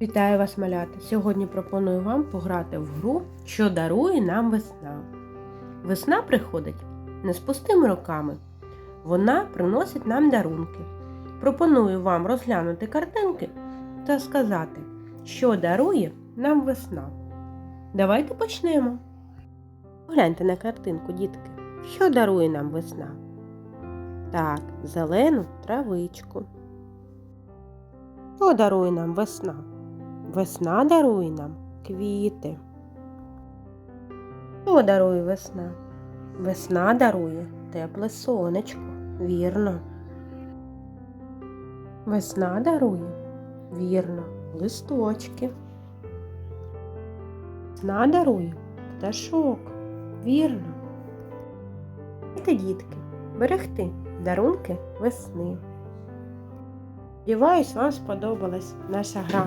Вітаю вас, малята! Сьогодні пропоную вам пограти в гру, що дарує нам весна. Весна приходить не з пустими руками. Вона приносить нам дарунки. Пропоную вам розглянути картинки та сказати, що дарує нам весна. Давайте почнемо. Погляньте на картинку, дітки. Що дарує нам весна? Так, зелену травичку. Що дарує нам весна? Весна дарує нам квіти. Що дарує весна? Весна дарує тепле сонечко, вірно. Весна дарує, вірно, листочки. Весна дарує пташок, вірно. Діти, дітки, берегти дарунки весни. Сподіваюсь, вам сподобалась наша гра.